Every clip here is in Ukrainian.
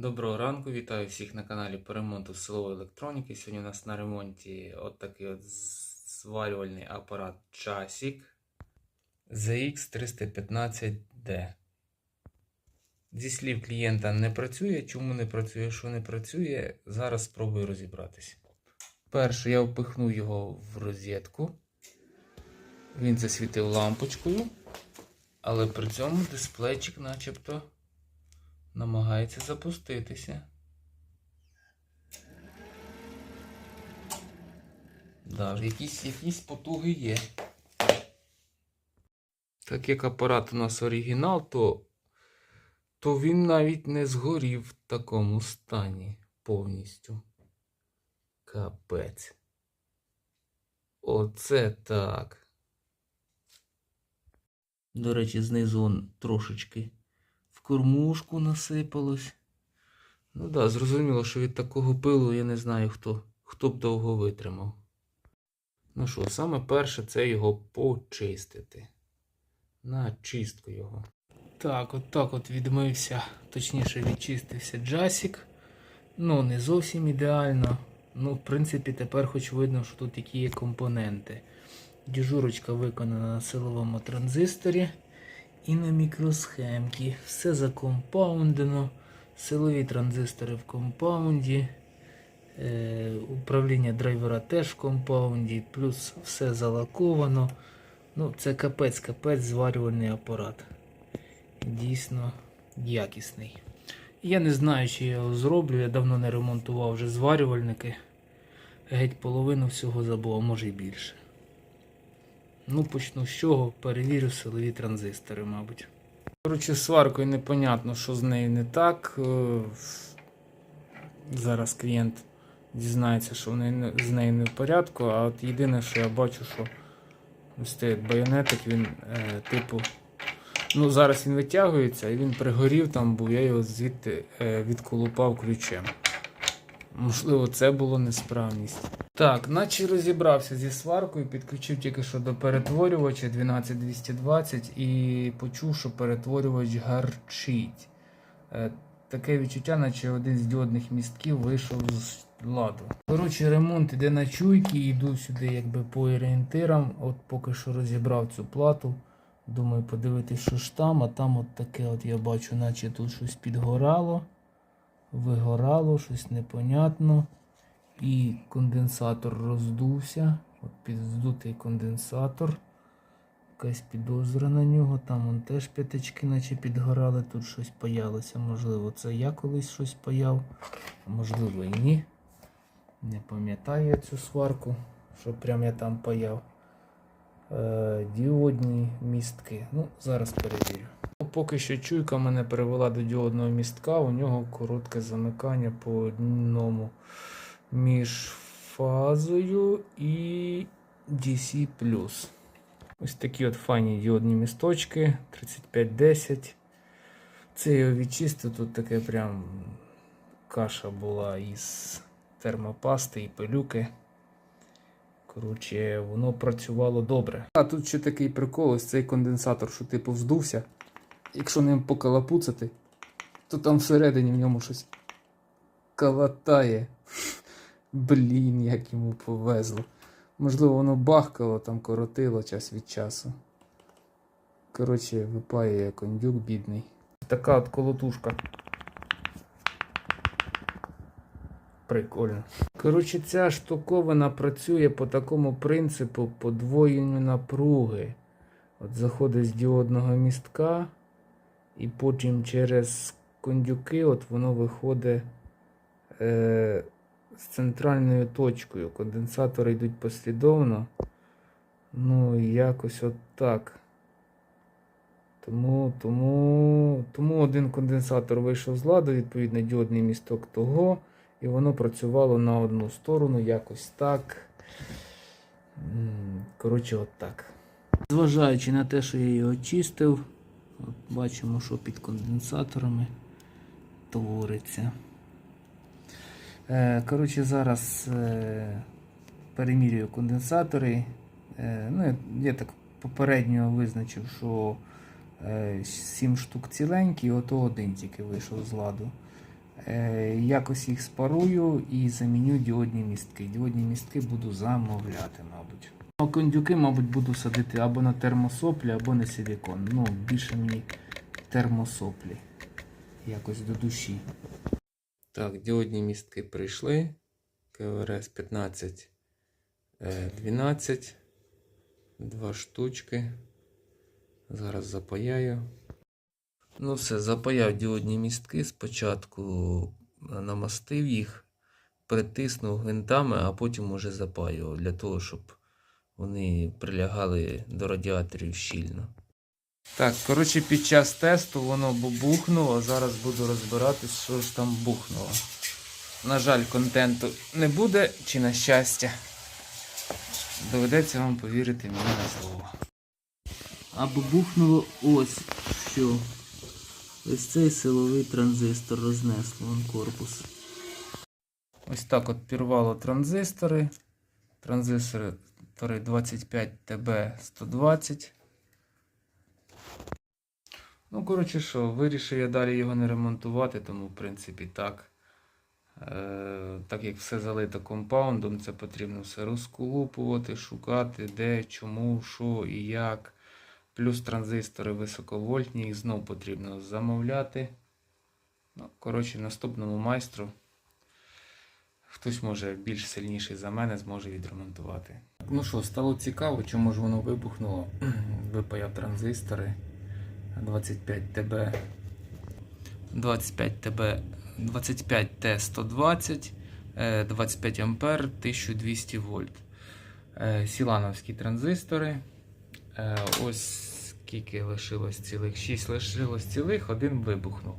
Доброго ранку, вітаю всіх на каналі по ремонту силової електроніки. Сьогодні у нас на ремонті от такий от зварювальний апарат Часік ZX315D. Зі слів клієнта не працює. Чому не працює, що не працює, зараз спробую розібратися. Перше я впихнув його в розетку. Він засвітив лампочкою, але при цьому дисплейчик начебто намагається запуститися. Да, якісь, якісь потуги є. Так як апарат у нас оригінал, то, то він навіть не згорів в такому стані повністю. Капець. Оце так. До речі, знизу он трошечки в кормушку насипалось. Ну так, да, зрозуміло, що від такого пилу я не знаю, хто, хто б довго витримав. Ну що, саме перше це його почистити. На чистку його. Так, от так от відмився, точніше відчистився джасік. Ну, не зовсім ідеально. Ну, в принципі, тепер хоч видно, що тут які є компоненти. Діжурочка виконана на силовому транзисторі і на мікросхемки. Все закомпаундено. Силові транзистори в компаунді. Е, управління драйвера теж в компаунді, плюс все залаковано. Ну, Це капець-капець зварювальний апарат. Дійсно якісний. Я не знаю, чи я його зроблю. Я давно не ремонтував вже зварювальники. Геть половину всього забув, а може й більше. Ну, почну з чого, перевірю силові транзистори, мабуть. Коротше, сваркою непонятно, що з нею не так. Е, Зараз клієнт дізнається, що з нею не в порядку, а от єдине, що я бачу, що ось цей байонетик, він, е, типу, ну зараз він витягується і він пригорів там, бо я його звідти е, відколупав ключем. Можливо, це було несправність. Так, наче розібрався зі сваркою, підключив тільки що до перетворювача 12220 і почув, що перетворювач гарчить. Е, Таке відчуття, наче один з діодних містків вийшов з ладу. Коротше, ремонт іде на чуйки, йду сюди якби по орієнтирам. От поки що розібрав цю плату. Думаю, подивитись, що ж там, а там от таке от я бачу, наче тут щось підгорало, вигорало, щось непонятно. І конденсатор роздувся. От підздутий конденсатор. Якась підозра на нього. Там вон теж п'ятички наче підгорали, тут щось паялося. Можливо, це я колись щось паяв, можливо і ні. Не пам'ятаю цю сварку, що прям я там паяв. Е, діодні містки. Ну, зараз перевірю. Поки що чуйка мене привела до діодного містка, у нього коротке замикання по одному між фазою і DC. Ось такі от файні діодні місточки 3510. Це його відчистив, тут таке прям каша була із термопасти і пилюки. Коротше, воно працювало добре. А тут ще такий прикол, ось цей конденсатор, що типу вздувся. Якщо ним покалапуцати, то там всередині в ньому щось калатає. Блін, як йому повезло. Можливо, воно бахкало, там коротило час від часу. Коротше, випає кондюк бідний. Така от колотушка. Прикольно. Коротше, ця штуковина працює по такому принципу подвоєння напруги. От заходить з діодного містка, і потім через кондюки от воно виходить е, з центральною точкою. Конденсатори йдуть послідовно. Ну, якось от так. Тому, тому, тому один конденсатор вийшов з ладу, відповідно, діодний місток того. І воно працювало на одну сторону, якось так. Коротше, от так. Зважаючи на те, що я його чистив, от бачимо, що під конденсаторами твориться. Е, Коротше, зараз е, перемірюю конденсатори. Е, Ну, я так попередньо визначив, що 7 штук ціленькі, ото один тільки вийшов з ладу. Е, якось їх спарую і заміню діодні містки. Діодні містки буду замовляти, мабуть. А кондюки, мабуть, буду садити або на термосоплі, або на силікон. Ну, більше мені термосоплі. Якось до душі. Так, діодні містки прийшли. КВРС 15 е, 12. Два штучки. Зараз запаяю. Ну все, запаяв діодні містки. Спочатку намастив їх, притиснув гвинтами, а потім уже запаював для того, щоб вони прилягали до радіаторів щільно. Так, коротше, під час тесту воно бухнуло. Зараз буду розбиратись, що ж там бухнуло. На жаль, контенту не буде, чи на щастя. Доведеться вам повірити мені на слово. Або бухнуло ось що. Ось цей силовий транзистор рознесло вон корпус. Ось так от пірвало транзистори. Транзистори 25 ТБ 120. Ну, коротше що, вирішив я далі його не ремонтувати, тому в принципі так. Е, так як все залито компаундом, це потрібно все розколупувати, шукати, де, чому, що і як. Плюс транзистори високовольтні, їх знов потрібно замовляти. Ну, коротше, наступному майстру хтось може більш сильніший за мене зможе відремонтувати. Ну що, стало цікаво, чому ж воно вибухнуло. Випаяв транзистори 25 ТБ 25 ТБ 25 Т120 е, 25 Ампер 1200 вольт. Е, Сілановські транзистори. Е, Ось скільки лишилось цілих. 6 лишилось цілих, один вибухнув.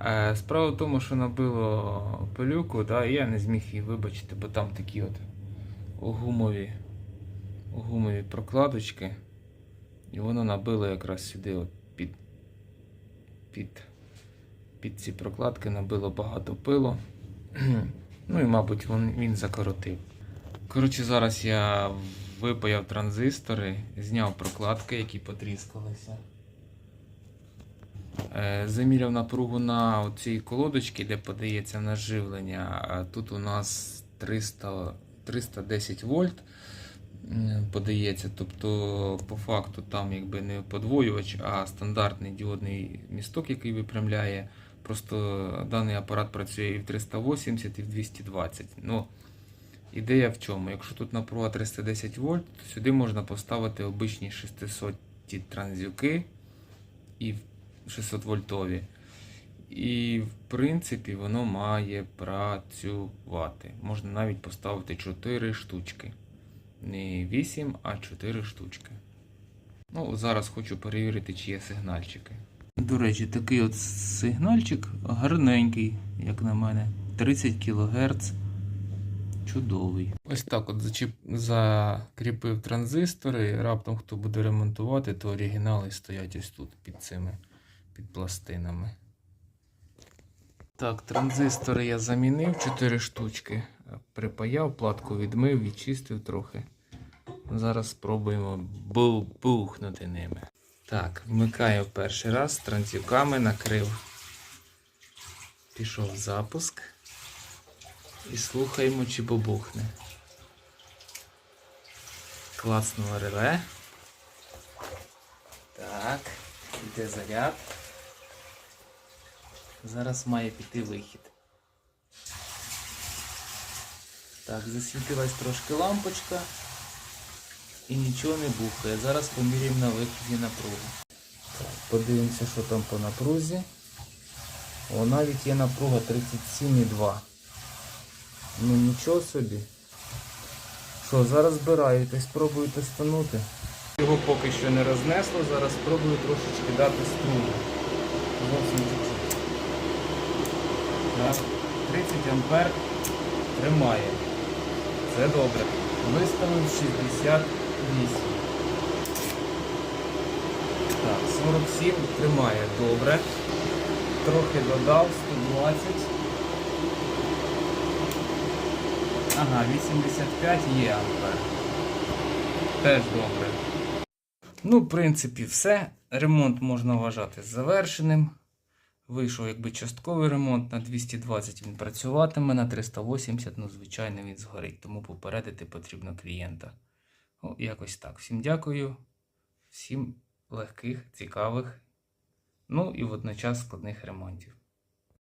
Е, Справа в тому, що набило пилюку, да, і я не зміг її вибачити, бо там такі от гумові, гумові прокладочки. І воно набило якраз сюди от під, під, під ці прокладки набило багато пилу. ну і, мабуть, він, він закоротив. Коротше, зараз я випаяв транзистори, зняв прокладки, які потріскалися. Е, Заміряв напругу на цій колодочці, де подається наживлення. Тут у нас 300, 310 вольт подається. Тобто, по факту, там якби не подвоювач, а стандартний діодний місток, який випрямляє. Просто даний апарат працює і в 380, і в 220. Ну, Ідея в чому? Якщо тут напруга 310 вольт, то сюди можна поставити обичні 600 транзюки і 600 вольтові. І в принципі воно має працювати. Можна навіть поставити 4 штучки. Не 8, а 4 штучки. Ну, зараз хочу перевірити, чи є сигнальчики. До речі, такий от сигнальчик гарненький, як на мене. 30 кГц. Чудовий. Ось так от зачіп... закріпив транзистори. Раптом хто буде ремонтувати, то оригінали стоять ось тут під цими під пластинами. Так, транзистори я замінив 4 штучки. Припаяв, платку відмив, відчистив трохи. Зараз спробуємо бухнути ними. Так, вмикаю перший раз, транзюками накрив. Пішов запуск. І слухаємо, чи бобухне. Класного реле. Так, йде заряд. Зараз має піти вихід. Так, засвітилась трошки лампочка. І нічого не бухає. Зараз поміряємо на виході напругу. Так, подивимося, що там по напрузі. О, навіть є напруга 37,2. Ну нічого собі. Що, зараз збираєте, спробуєте станути. Його поки що не рознесло, зараз спробую трошечки дати струму. Зовсім. Так, 30 ампер тримає. Це добре. Виставив 68. Так, 47 тримає добре. Трохи додав, 120. Ага, 85 є ампер. Теж добре. Ну, в принципі, все. Ремонт можна вважати завершеним. Вийшов якби частковий ремонт, на 220 він працюватиме, на 380, ну, звичайно, він згорить, тому попередити потрібно клієнта. О, якось так. Всім дякую, всім легких, цікавих, ну і водночас складних ремонтів.